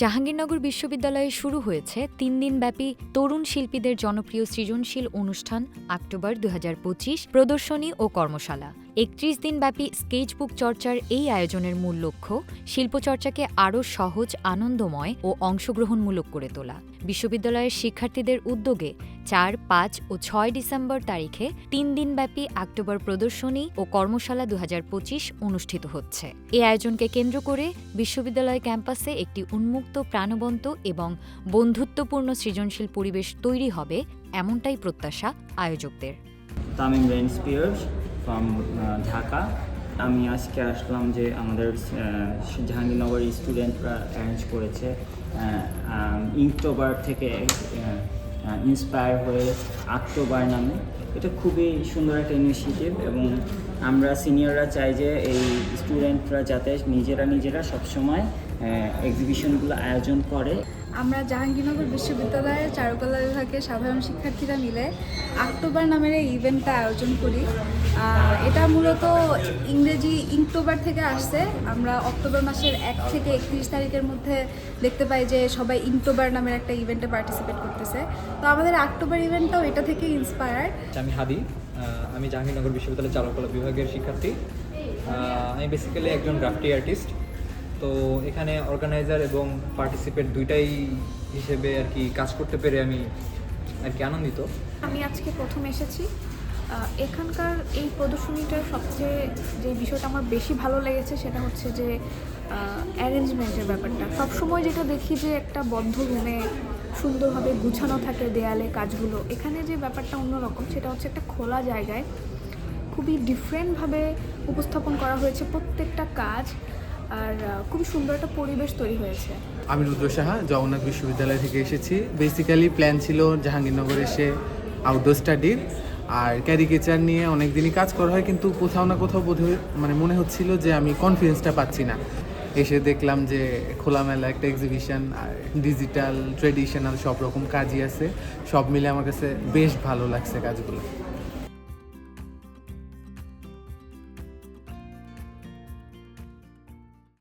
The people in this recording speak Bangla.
জাহাঙ্গীরনগর বিশ্ববিদ্যালয়ে শুরু হয়েছে তিন দিনব্যাপী তরুণ শিল্পীদের জনপ্রিয় সৃজনশীল অনুষ্ঠান, অক্টোবর দু হাজার পঁচিশ, প্রদর্শনী ও কর্মশালা। একত্রিশ দিনব্যাপী স্কেচবুক চর্চার এই আয়োজনের মূল লক্ষ্য, শিল্পচর্চাকে আরও সহজ, আনন্দময় ও অংশগ্রহণমূলক করে তোলা। বিশ্ববিদ্যালয়ের শিক্ষার্থীদের উদ্যোগে চার, পাঁচ ও ছয় ডিসেম্বর তারিখে তিন দিনব্যাপী অক্টোবর প্রদর্শনী ও কর্মশালা দু হাজার পঁচিশ অনুষ্ঠিত হচ্ছে। এই আয়োজনকে কেন্দ্র করে বিশ্ববিদ্যালয় ক্যাম্পাসে একটি উন্মুক্ত, প্রাণবন্ত এবং বন্ধুত্বপূর্ণ সৃজনশীল পরিবেশ তৈরি হবে, এমনটাই প্রত্যাশা আয়োজকদের। Tamim Ren Spears from Dhaka আমি আজকে আসলাম যে আমাদের জাহাঙ্গীরনগর স্টুডেন্টরা অ্যারেঞ্জ করেছে ইনক্টোবার থেকে ইন্সপায়ার হয়ে আক্টোবার নামে। এটা খুবই সুন্দর একটা ইনিশিয়েটিভ এবং আমরা সিনিয়ররা চাই যে এই স্টুডেন্টরা যাতে নিজেরা নিজেরা সবসময় এক্সিবিশনগুলো আয়োজন করে। আমরা জাহাঙ্গীরনগর বিশ্ববিদ্যালয়ের চারুকলা বিভাগের সাধারণ শিক্ষার্থীরা মিলে অক্টোবর নামের এই ইভেন্টটা আয়োজন করি। এটা মূলত ইংরেজি ইংটোবার থেকে আসছে। আমরা অক্টোবর মাসের এক থেকে একত্রিশ তারিখের মধ্যে দেখতে পাই যে সবাই ইংটোবার নামের একটা ইভেন্টে পার্টিসিপেট করতেছে। তো আমাদের অক্টোবর ইভেন্টটাও এটা থেকে ইন্সপায়ার্ড আমি আহ, আমি জাহাঙ্গীরনগর বিশ্ববিদ্যালয়ের চারুকলা বিভাগের শিক্ষার্থী। আমি বেসিক্যালি একজন গ্রাফটি আর্টিস্ট তো এখানে অর্গানাইজার এবং পার্টিসিপেট দুইটাই হিসেবে আর কি কাজ করতে পেরে আমি আর কি আনন্দিত। আমি আজকে প্রথম এসেছি। এখানকার এই প্রদর্শনীটার সবচেয়ে যে বিষয়টা আমার বেশি ভালো লেগেছে সেটা হচ্ছে যে অ্যারেঞ্জমেন্টের ব্যাপারটা। সবসময় যেটা দেখি যে একটা বদ্ধ রুমে সুন্দরভাবে গুছানো থাকে দেয়ালে কাজগুলো। এখানে যে ব্যাপারটা অন্যরকম, সেটা হচ্ছে একটা খোলা জায়গায় খুবই ডিফারেন্টভাবে উপস্থাপন করা হয়েছে প্রত্যেকটা কাজ, আর খুবই সুন্দর একটা পরিবেশ তৈরি হয়েছে। আমি রুদ্র সাহা, জগন্নাথ বিশ্ববিদ্যালয় থেকে এসেছি। বেসিক্যালি প্ল্যান ছিল জাহাঙ্গীরনগর এসে আউটডোর স্টাডির আর ক্যারিকেচার নিয়ে অনেক দিনই কাজ করা হয়, কিন্তু কোথাও না কোথাও বোধ মানে মনে হচ্ছিল যে আমি কনফিডেন্সটা পাচ্ছি না। এসে দেখলাম যে খোলামেলা একটা এক্সিবিশন ডিজিটাল ট্রেডিশনাল সব রকম কাজই আছে। সব মিলে আমার কাছে বেশ ভালো লাগছে কাজগুলো।